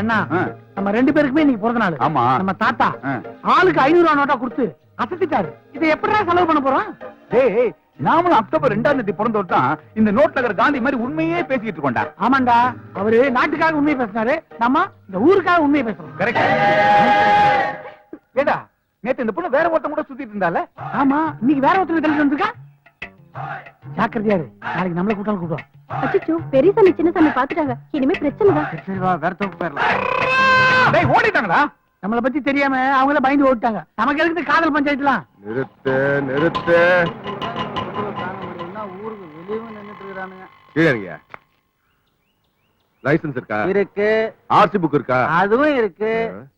அண்ணா நம்ம ரெண்டு பேருக்குமே இன்னைக்கு பிறந்த நாள். ஆமா. நம்ம தாத்தா. ஆளுக்கு ஐநூறு ரூபா நோட்டா கொடுத்து அசத்திட்டாரு. இதை எப்படிடா செலவு பண்ண போறோம்? டேய் நாமளும் அக்டோபர் ரெண்டாம் தேதி பிறந்தவர் தான் இந்த நோட்ல இருக்கிற காந்தி மாதிரி உண்மையே பேசிக்கிட்டு இருக்கோம்டா. ஆமாண்டா அவரு நாட்டுக்காக உண்மையை பேசினாரு நம்ம இந்த ஊருக்காக உண்மையை பேசுறோம். கரெக்ட் ஏடா நேத்து இந்த பொண்ணு வேற ஒருத்தன் கூட சுத்திட்டு இருந்தால? ஆமா இன்னைக்கு வேற ஒருத்தர் தெளிச்சு வந்திருக்கா? ஜாக்கிரதையா இரு. நாளைக்கு நம்மள கூட்டாலும் கூப்பிடுவோம் அச்சோ பெரிய சாமி சின்ன சாமி பாத்துட்டாங்க இனிமே பிரச்சனை தான். சரி, வா வேற தோப்பு போயிடலாம். டேய் ஓடிட்டாங்களா? நம்மள பத்தி தெரியாம அவங்கள பயந்து ஓட்டாங்க நமக்கு எதுக்கு காதல் பஞ்சாயத்துலாம்? நிறுத்து நிறுத்து. ஊருக்கு வெளியவும் நின்னுட்டு இருக்கானுங்க கீழே இருங்க லைசென்ஸ் இருக்கா? இருக்கு. ஆர்சி புக் இருக்கா? அதுவும் இருக்கு.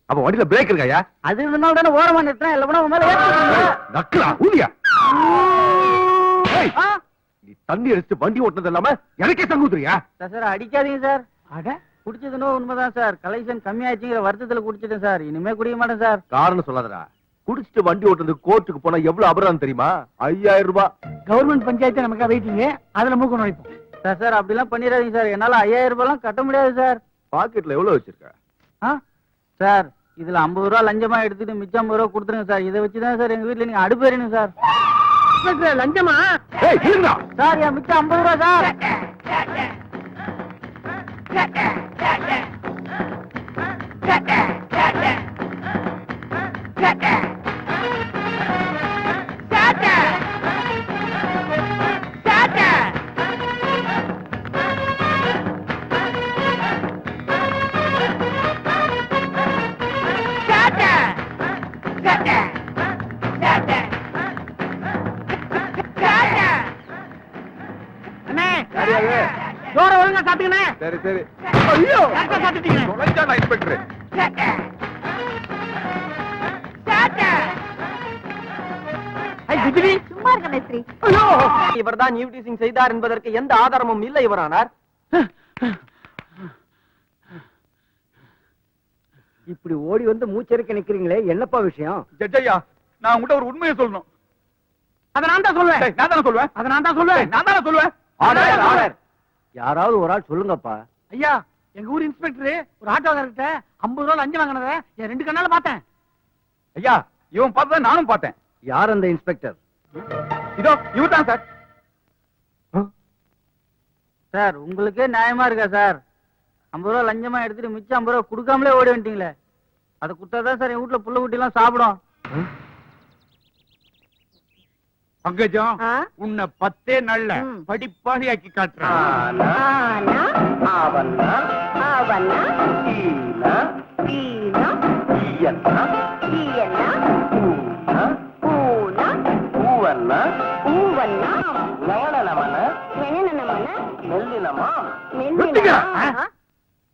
அப்ப வண்டியில பிரேக் இருக்காயா? அது இருந்தாலும் தானே ஓரமா நிறுத்தினா இல்ல கூட உன் மேல. நக்கலா ஊதியா? ஏய், தண்ணி அடிச்சு வண்டி ஓட்டுனது இல்லாம எனக்கே சங்குதுறியா சார் சார் அடிக்காதீங்க சார். அட. குடிச்சதுனோ உண்மைதான் சார். கலெக்ஷன் கம்மியாச்சுங்கிற வருத்தத்துல குடிச்சிட்டேன் சார். இனிமே குடிக்க மாட்டேன் சார். காரணம் சொல்லாதடா. குடிச்சிட்டு வண்டி ஓட்டுறது கோர்ட்டுக்கு போனா எவ்வளவு அபராதம் தெரியுமா? ஐயாயிரம் ரூபாய். கவர்மெண்ட் பஞ்சாயத்து நமக்கு வெயிட்டிங்க அதுல மூக்க நுழைப்போம் சார் சார் அப்படிலாம் பண்ணிடாதீங்க சார். என்னால ஐயாயிரம் ரூபாய்லாம் கட்ட முடியாது சார். பாக்கெட்ல எவ்வளவு வச்சிருக்க? ஆ? சார் இதுல ஐம்பது ரூபா லஞ்சமா எடுத்துட்டு மிச்சம் ஐம்பது ரூபா கொடுத்துருங்க சார். இதை வச்சுதான் சார் எங்க வீட்டுல நீங்க அடுப்பு எறியணும் சார். இன்ஸ்பெக்டர், லஞ்சமா ஏய் இருங்க சார் என் மிச்சம் ஐம்பது ரூபா சார் அண்ணே ஒழுங்கா சாப்பிட்டுக்கண்ணே சரி சரி. ஐயோ. கரெக்டா சாப்பிட்டுட்டீங்க தொலைஞ்சானா இன்ஸ்பெக்டர் இவர்தான் செய்தார் என்பதற்கு எந்த ஆதாரமும் இல்லை இவரானார். இப்படி ஓடி வந்து மூச்சரிக்க நிக்கிறீங்களே என்னப்பா விஷயம்? ஜட்ஜையா நான் உங்ககிட்ட ஒரு உண்மையை சொல்லணும். அத நான் தான் சொல்லுவேன் நான் தானே சொல்லுவேன் அத நான் தான் சொல்லுவேன் நான் தானே சொல்லுவேன் ஆர்டர் ஆர்டர் யாராவது ஒரு ஆள் சொல்லுங்கப்பா. ஐயா எங்க ஊர் இன்ஸ்பெக்டர் ஒரு ஆட்டோக்காரர்கிட்ட ஐம்பது ரூபா லஞ்சம் வாங்கினத என் ரெண்டு கண்ணால பார்த்தேன். ஐயா இவன் பார்த்ததை நானும் பார்த்தேன். யார் அந்த இன்ஸ்பெக்டர்? இதோ இவர் தான் சார் சார் உங்களுக்கே நியாயமா இருக்கா சார்? ஐம்பது ரூபா லஞ்சமா எடுத்துட்டு மிச்சம் ஐம்பது ரூபா கொடுக்காமலே ஓடி வந்துட்டீங்களே. அதை கொடுத்தாதான் சார் என் வீட்டுல புள்ள குட்டி எல்லாம் சாப்பிடும் பங்கஜம்? உன்னை பத்தே நாள்ல ம். படிப்பாளியாக்கி காட்டுறேன்.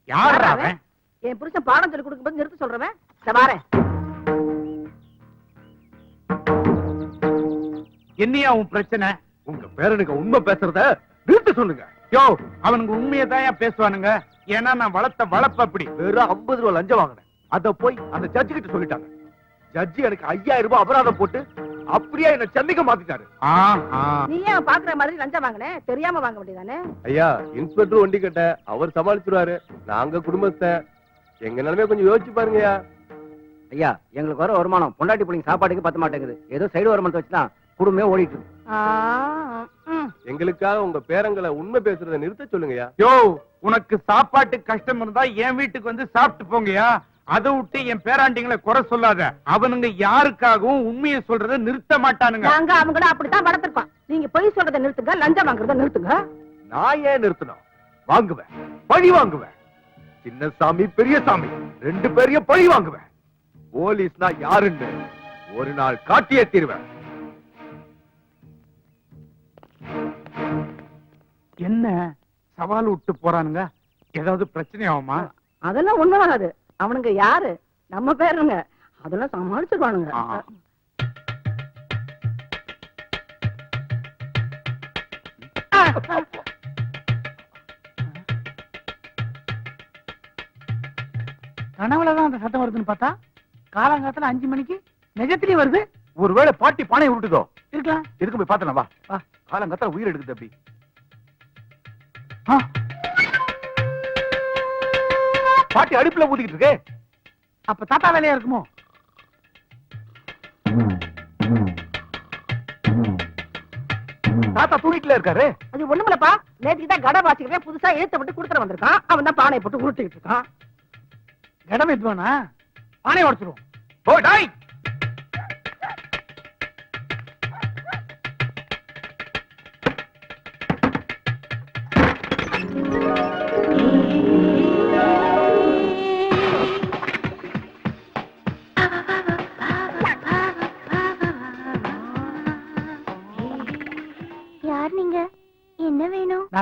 யார் என் புருஷன் பாடம் சொல்லி கொடுக்கும்போது நிறுத்த சொல்றவன்? இந்த என்னையா உன் பிரச்சனை? உங்க பேரனுக்கு உண்மை பேசுறத நிறுத்த சொல்லுங்க. யோ அவனுக்கு உண்மையை தான் பேசுவானுங்க. ஏன்னா நான் வளர்த்த வளர்ப்பு அப்படி. வெறும் ஐம்பது ரூபாய் லஞ்சம் வாங்கினேன். அத போய் அந்த ஜட்ஜி கிட்ட சொல்லிட்டாங்க. ஜட்ஜி எனக்கு ஐயாயிரம் ரூபாய் அபராதம் போட்டு அப்படியே என்ன சென்னைக்கு மாத்திட்டாரு. ஆஹா. நீ ஏன் பாக்குற மாதிரி லஞ்சம் வாங்கினே? தெரியாம வாங்க வேண்டியதானே? ஐயா இன்ஸ்பெக்டர் ஒண்டி கட்ட அவர் சமாளிச்சிருவாரு. நாங்க குடும்பத்தை எங்க நிலைமைய கொஞ்சம் யோசிச்சு பாருங்கய்யா. ஐயா எங்களுக்கு வர வருமானம் பொண்டாட்டி பிள்ளைங்க சாப்பாட்டுக்கு பத்த மாட்டேங்குது ஏதோ சைடு வருமானத்தை வச்சுதான் குடும்பமே ஓடிட்டு இருக்கு. எங்களுக்காக உங்க பேரங்களை உண்மை பேசுறத நிறுத்த சொல்லுங்கய்யா. யோ உனக்கு சாப்பாட்டு கஷ்டம் இருந்தா என் வீட்டுக்கு வந்து சாப்பிட்டு போங்கயா அதை விட்டு என் பேராண்டிங்களை குறை சொல்லாத. அவனுங்க யாருக்காகவும் உண்மையை சொல்றதை நிறுத்த மாட்டானுங்க. நாங்க அவங்கள அப்படித்தான் வளர்த்திருக்கோம். நீங்க பொய் சொல்றதை நிறுத்துங்க லஞ்சம் வாங்குறத நிறுத்துங்க. நான் ஏன் நிறுத்தணும்? வாங்குவேன் பழி வாங்குவேன். சின்ன சாமி பெரிய சாமி ரெண்டு பேரையும் பழி வாங்குவேன். போலீஸ்னா யாருன்னு ஒரு நாள் காட்டியே தீருவேன். என்ன சவால் விட்டு போறானுங்க? ஏதாவது பிரச்சனை ஆகுமா அதெல்லாம் உண்மையாகாது அவனுங்க யாரு? நம்ம பேருங்க. அதெல்லாம் சமாளிச்சிருவானுங்க. கனவுலதான் அந்த சத்தம் வருதுன்னு பார்த்தா காலங்காத்துல அஞ்சு மணிக்கு நிஜத்திலேயே வருது. ஒருவேளை பாட்டி பானை விட்டுதோ இருக்கலாம். இருக்கு போய் பார்த்தலாம் வா. காலங்கத்துல உயிர் எடுக்குது அப்படி. பாட்டி அடுப்புல ஊதிக்கிட்டு இருக்கு. அப்ப தாத்தா வேலையா இருக்குமோ? தாத்தா தூங்கிட்டுல இருக்காரு. அது ஒண்ணுமில்லப்பா. நேற்றுக்கு தான் கடை வாசிக்கிறேன் புதுசா எழுத்த விட்டு கொடுத்துட்டு வந்திருக்கான். அவன் தான் பானை போட்டு உருட்டிட்டு இருக்கான். கடம் எத்துவானா பானை உடச்சிருவோம். ஓ டாய்!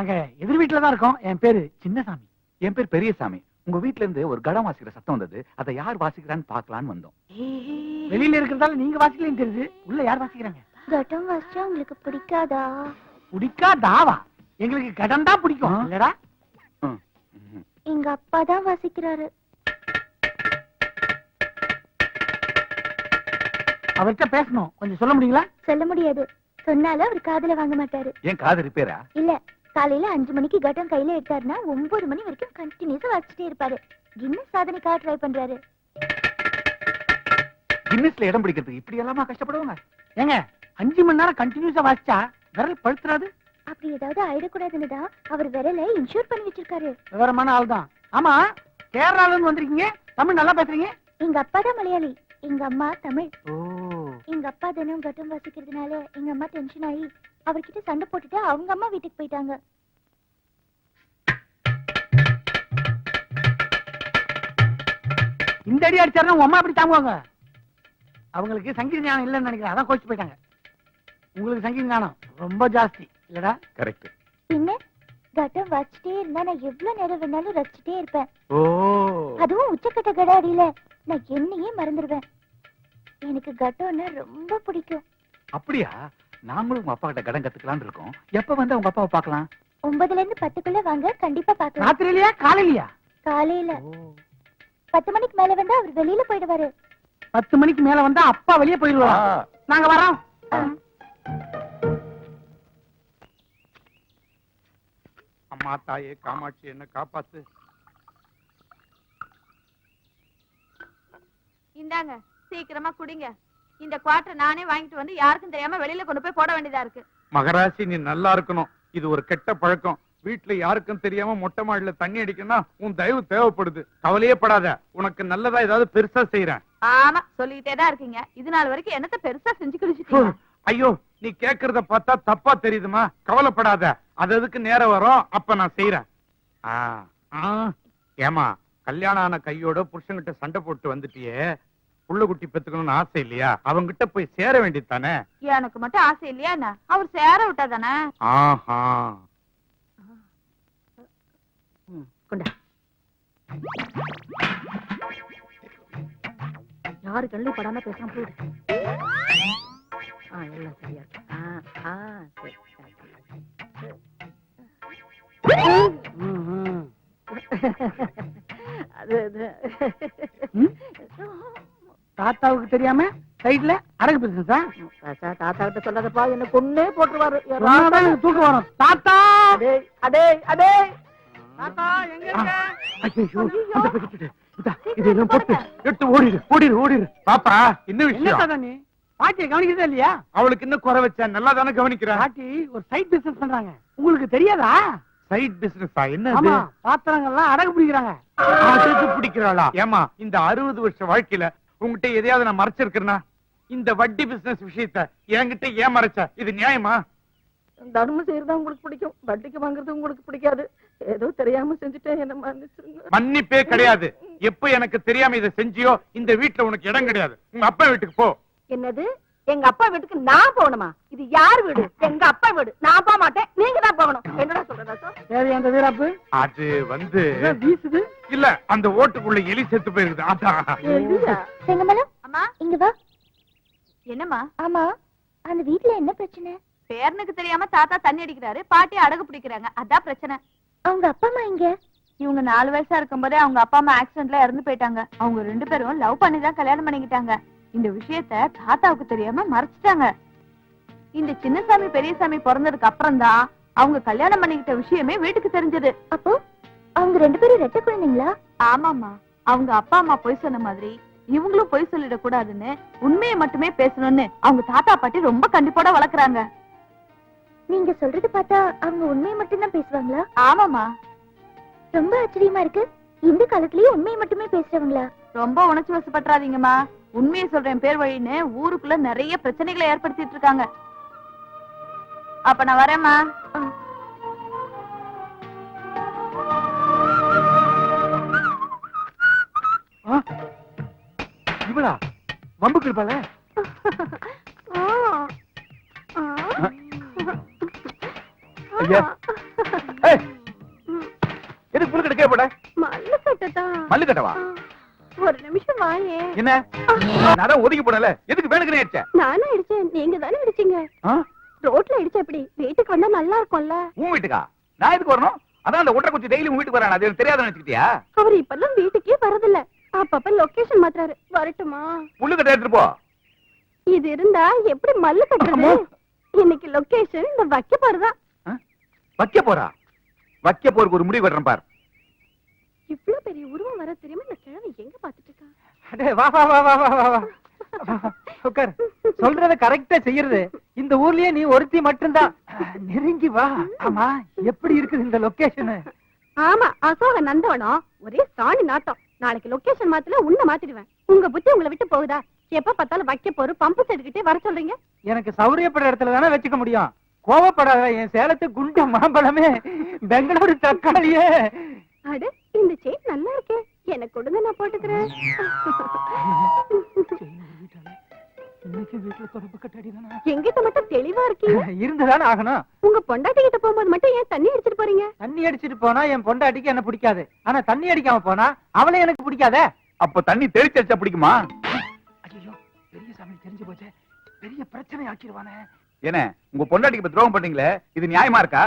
நாங்க எதிர் வீட்டுல தான் இருக்கோம். என் பேரு சின்னசாமி. என் பேர் பெரியசாமி. உங்க வீட்ல இருந்து ஒரு கடம் வாசிக்கிற சத்தம் வந்தது. அதை யார் வாசிக்கிறான்னு பார்க்கலான்னு வந்தோம். வெளியில இருக்கிறதால நீங்க வாசிக்கலன்னு தெரியுது. உள்ள யார் வாசிக்கிறாங்க? கட்டம் வாசிச்சா உங்களுக்கு பிடிக்காதா? பிடிக்கா தாவா எங்களுக்கு கடம் தான் பிடிக்கும். இல்லடா. எங்க அப்பா தான் வாசிக்கிறாரு. அவர்கிட்ட பேசணும். கொஞ்சம் சொல்ல முடியுங்களா? சொல்ல முடியாது. சொன்னாலும் அவர் காதுல வாங்க மாட்டாரு. ஏன் காது ரிப்பேரா? இல்ல. காலையில அஞ்சு மணிக்கு கட்டம் கையில எடுத்தாருன்னா ஒன்பது மணி வரைக்கும் கண்டினியூஸா வாசிச்சுட்டே இருப்பாரு. கின்னஸ் சாதனைக்காக ட்ரை பண்றாரு. கின்னஸ்ல இடம் பிடிக்கிறதுக்கு இப்படி எல்லாமா கஷ்டப்படுவாங்க? ஏங்க அஞ்சு மணி நேரம் கண்டினியூஸா வாசிச்சா விரல் பழுத்துறாது? அப்படி ஏதாவது ஆயிடக்கூடாதுன்னு தான் அவர் விரலை இன்ஷூர் பண்ணி வச்சிருக்காரு. விவரமான ஆள் தான் ஆமா கேரளால இருந்து வந்திருக்கீங்க? தமிழ் நல்லா பேசுறீங்க? எங்க அப்பா தான் மலையாளி. எங்க அம்மா தமிழ். ஓ எங்க அப்பா தினம் கட்டம் வாசிக்கிறதுனால எங்க அம்மா டென்ஷன் ஆகி அவர்கிட்ட சண்டை போட்டுட்டு அவங்க அம்மா வீட்டுக்கு போயிட்டாங்க. இந்த அடி அடிச்சாருன்னா உங்க அம்மா எப்படி தாங்குவாங்க? அவங்களுக்கு சங்கீத ஞானம் இல்லைன்னு நினைக்கிறேன். அதான் கோச்சு போயிட்டாங்க. உங்களுக்கு சங்கீத ஞானம் ரொம்ப ஜாஸ்தி இல்லடா? கரெக்ட் பின்ன கட்டம் வாசிச்சிட்டே இருந்தா நான் எவ்வளவு நேரம் வேணாலும் ரசிச்சுட்டே இருப்பேன். ஓ. அதுவும் உச்சக்கட்ட கடாடியில நான் என்னையே மறந்துடுவேன். எனக்கு கட்டம்னா ரொம்ப பிடிக்கும். அப்படியா? நாங்களும் உங்க அப்பா கிட்ட கடன் கத்துக்கலாம்னு இருக்கோம். எப்ப வந்து உங்க அப்பாவை பார்க்கலாம்? ஒன்பதுல இருந்து பத்துக்குள்ள வாங்க கண்டிப்பா பாக்கலாம் ராத்திரியிலயா? காலையிலயா? காலையில. பத்து மணிக்கு மேல வந்தா அவர் வெளியில போயிடுவாரு. பத்து மணிக்கு மேல வந்தா அப்பா வெளியே போயிடுவா நாங்க வரோம். அம்மா தாயே காமாட்சி என்ன காப்பாத்து. இந்தாங்க. சீக்கிரமா குடிங்க. இந்த குவார்டர் நானே வாங்கிட்டு வந்து யாருக்கும் தெரியாம வெளியில கொண்டு போய் போட வேண்டியதா இருக்கு. மகராசி நீ நல்லா இருக்கணும். இது ஒரு கெட்ட பழக்கம். வீட்டுல யாருக்கும் தெரியாம மொட்டை மாடியில தண்ணி அடிக்கணும்னா உன் தயவு தேவைப்படுது. கவலையே படாத. உனக்கு நல்லதா ஏதாவது பெருசா செய்யறேன் ஆமா சொல்லிக்கிட்டே தான் இருக்கீங்க. இது நாள் வரைக்கும் என்னத்த பெருசா செஞ்சு குடிச்சிட்டீங்க? ஐயோ நீ கேக்குறத பார்த்தா தப்பா தெரியுதுமா? கவலைப்படாத. அது அதுக்கு நேரம் வரும்? அப்ப நான் செய்யறேன். ஏமா கல்யாணம் ஆன கையோட புருஷன்கிட்ட சண்டை போட்டு வந்துட்டியே. புள்ள குட்டி பெத்துக்கணும்னு ஆசை இல்லையா? அவங்கிட்ட போய் சேர வேண்டியது தானே? எனக்கு மட்டும் ஆசை இல்லையா என்ன? அவர் சேர விட்டாதானே ஆஹா. கொண்டா. யாரு கண்ணு படாம பேசாம போடு ஆ எல்லாம் சரியா இருக்கு. ஆ ஆ சரி சரி. அது அது ம்? தாத்தாவுக்கு தெரியாம சைடுல அடகு பிசினஸா தாத்தா கிட்ட சொல்லாதப்பா என்ன கொன்னே போட்டுருவாரு. தூக்கம் வரும். தாத்தா! அடே அடே அடே! தாத்தா எங்க இருக்க? ஐயோ அந்த பக்கெட்டு இதா இதெல்லாம் போட்டு எடுத்து ஓடிடு ஓடிடு ஓடிடு. பாப்பா என்ன விஷயம்? நீ? பாட்டியை கவனிக்கிறதா இல்லையா? அவளுக்கு இன்னும் குறை வச்சா நல்லா தானே கவனிக்கிறேன் பாட்டி ஒரு சைட் பிசினஸ் பண்றாங்க. உங்களுக்கு தெரியாதா? சைட் பிசினஸா என்ன ஆமா பாத்திரங்கள்லாம் அடகு பிடிக்கிறாங்க. அதுக்கு பிடிக்கிறாளா? ஏமா இந்த அறுபது வருஷ வாழ்க்கையில உங்ககிட்ட எதையாவது நான் மறைச்சிருக்கிறேனா? இந்த வட்டி பிசினஸ் விஷயத்த என்கிட்ட ஏன் மறைச்ச? இது நியாயமா? தர்மம் செய்யறது உங்களுக்கு பிடிக்கும். வட்டிக்கு வாங்குறது உங்களுக்கு பிடிக்காது. ஏதோ தெரியாம செஞ்சுட்டேன். என்ன மன்னிச்சிருங்க. மன்னிப்பே கிடையாது. எப்ப எனக்கு தெரியாம இதை செஞ்சியோ இந்த வீட்டுல உனக்கு இடம் கிடையாது. உங்க அப்பா வீட்டுக்கு போ. என்னது? எங்க அப்பா வீட்டுக்கு நான் போகணுமா? இது யார் வீடு? எங்க அப்பா வீடு. நான் போக மாட்டேன். நீங்க தான் போகணும். என்னடா சொல்றதா சார் தேவையா அந்த வீராப்பு? அது வந்து வீசுது? இல்ல அந்த ஓட்டுக்குள்ள எலி செத்து போயிருக்குது. அதான். இல்லையா செங்கமலம் அம்மா? இங்க வா. என்னம்மா? ஆமா. அந்த வீட்ல என்ன பிரச்சனை? பேரனுக்கு தெரியாம தாத்தா தண்ணி அடிக்கிறாரு பாட்டி அடகு பிடிக்கிறாங்க. அதான் பிரச்சனை. அவங்க அப்பா அம்மா இங்க? இவங்க நாலு வயசா இருக்கும்போதே அவங்க அப்பா அம்மா ஆக்சிடென்ட்ல இறந்து போயிட்டாங்க. அவங்க ரெண்டு பேரும் லவ் பண்ணி தான் கல்யாணம் பண்ணிக்கிட்டாங்க. இந்த விஷயத்த தாத்தாவுக்கு தெரியாம மறைச்சிட்டாங்க. இந்த சின்னசாமி பெரியசாமி பிறந்ததுக்கு அப்புறம் தான் அவங்க கல்யாணம் பண்ணிக்கிட்ட விஷயமே வீட்டுக்கு தெரிஞ்சது. அப்போ அவங்க ரெண்டு பேரும் ரெட்ட குழந்தைங்களா? ஆமாமா அவங்க அப்பா அம்மா பொய் சொன்ன மாதிரி இவங்களும் பொய் சொல்லிடக் கூடாதுன்னு உண்மையை மட்டுமே பேசணும்னு அவங்க தாத்தா பாட்டி ரொம்ப கண்டிப்போட வளர்க்கறாங்க. நீங்க சொல்றது பார்த்தா அவங்க உண்மையை மட்டும்தான் பேசுவாங்களா? ஆமாமா ரொம்ப ஆச்சரியமா இருக்கு. இந்த காலத்துலயும் உண்மையை மட்டுமே பேசுறவங்களா? ரொம்ப உணர்ச்சி வசப்பட்டுறாதீங்கம்மா. உண்மையை சொல்றேன் பேர் வழின்னு ஊருக்குள்ள நிறைய பிரச்சனைகளை ஏற்படுத்திட்டு இருக்காங்க. அப்ப நான் வரேம்மா. இவளா? வம்புக்கு இருப்பாள ஐயா. எதுக்கு புல்லு கட்ட போட மல்லு கட்டவா? நிமிஷம் என்ன? நான் ஒதுக்கி போடல எதுக்கு வேணுக்குனே அடிச்ச நானும் அடிச்சேன் நீங்க தானே அடிச்சீங்க? ரோட்ல அடிச்ச எப்படி? வீட்டுக்கு வந்தா நல்லா இருக்கும்ல. உன் வீட்டுக்கா? நான் எதுக்கு வரணும்? அதான் அந்த ஒட்டரை குச்சி டெய்லி உன் வீட்டுக்கு வரான். அது தெரியாத நினைச்சுக்கிட்டியா? அவர் இப்பெல்லாம் வீட்டுக்கே வரதில்ல. அப்பப்ப லொகேஷன் மாத்துறாரு. வரட்டுமா? புல்லு கட்ட எடுத்துட்டு போ. இது இருந்தா எப்படி மல்லு கட்டுறது? இன்னைக்கு லொகேஷன் இந்த வைக்க போறதா வைக்க போறா வைக்க போறதுக்கு ஒரு முடிவு கட்டுறேன் பார். இவ்ளோ பெரிய உருவம் வர தெரியுமா? இந்த கிழமை எங்க பாத்துட்டு வா வா வா வா வா வா வா. உட்கார் சொல்றத கரெக்டா செய்யறது. இந்த ஊர்லயே நீ ஒருத்தி மட்டும்தான். நெருங்கி வா. ஆமா எப்படி இருக்குது இந்த லொகேஷன் ஆமா அசோக நந்தவனம் ஒரே சாணி நாட்டம் நாளைக்கு லொகேஷன் மாத்தல உன்னை மாத்திடுவேன். உங்க புத்தி உங்களை விட்டு போகுதா? எப்ப பார்த்தாலும் வைக்க போற பம்பு செட்டுக்கிட்டே வர சொல்றீங்க? எனக்கு சௌரியப்படுற இடத்துல தானே வச்சுக்க முடியும். கோவப்படாத என் சேலத்து குண்டு மாம்பழமே பெங்களூரு தக்காளியே. அட இந்த செயின் நல்லா இருக்கே. எனக்கு கொடுங்க நான் போட்டுக்கிறேன். எங்கிட்ட மட்டும் தெளிவா இருக்கீங்க? இருந்துதானே ஆகணும். உங்க பொண்டாட்டி கிட்ட போகும்போது மட்டும் ஏன் தண்ணி அடிச்சிட்டு போறீங்க? தண்ணி அடிச்சிட்டு போனா என் பொண்டாட்டிக்கு என்ன பிடிக்காது. ஆனா தண்ணி அடிக்காம போனா அவளை எனக்கு பிடிக்காதே. அப்ப தண்ணி தெளிச்சு அடிச்சா பிடிக்குமா? ஐயோ பெரிய சாமி தெரிஞ்சு போச்சே. பெரிய பிரச்சனை ஆக்கிடுவானே. என்ன உங்க பொண்டாட்டிக்கு இப்ப துரோகம் பண்றீங்களே? இது நியாயமா இருக்கா?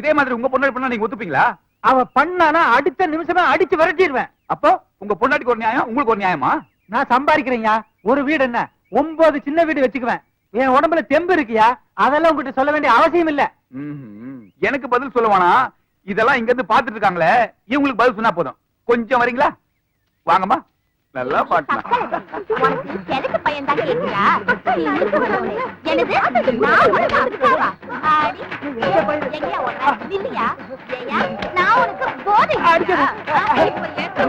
இதே மாதிரி உங்க பொண்டாட்டி பண்ணா நீங்க ஒத்துப்பீங்களா? அவ பண்ணானா அடுத்த நிமிஷமே அடிச்சு விரட்டிடுவேன். அப்போ உங்க பொண்டாட்டிக்கு ஒரு நியாயம் உங்களுக்கு ஒரு நியாயமா? நான் சம்பாதிக்கிறேன்யா ஒரு வீடு என்ன? ஒன்பது சின்ன வீடு வச்சுக்குவேன். என் உடம்புல தெம்பு இருக்கியா? அதெல்லாம் உங்ககிட்ட சொல்ல வேண்டிய அவசியம் இல்ல. எனக்கு பதில் சொல்லுவானா? இதெல்லாம் இங்க இருந்து பாத்துட்டு இருக்காங்களே. இவங்களுக்கு பதில் சொன்னா போதும். கொஞ்சம் வரீங்களா? வாங்கம்மா. நல்லா பாட்டுலாம் எனக்கு பையன் தாங்க இருக்கிறா எனது நான் உனக்கு அதுக்காவா ஆடி எங்கயா ஓடுற இல்லையா ஏயா நான் உனக்கு போதை இல்லையா? ஆ, இப்ப ஏற்ற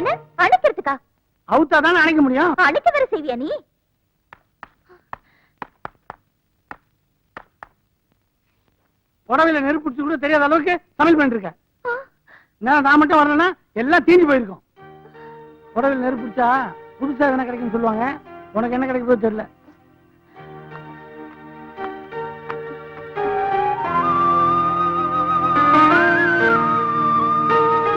என்ன? அணைக்கிறதுக்கா அவுத்தா தானே அணைக்க முடியும்? அணைக்க வர செய்வியா நீ? புடவையில நெருப்பு பிடிச்சு கூட தெரியாத அளவுக்கு சமையல் பண்ணிட்டு இருக்க நான் நான் மட்டும் வரலன்னா எல்லாம் தீஞ்சு போயிருக்கும். புடவையில நெருப்பு பிடிச்சா புதுசா எதனா கிடைக்கும்னு சொல்லுவாங்க. உனக்கு என்ன கிடைக்குதோ தெரியல.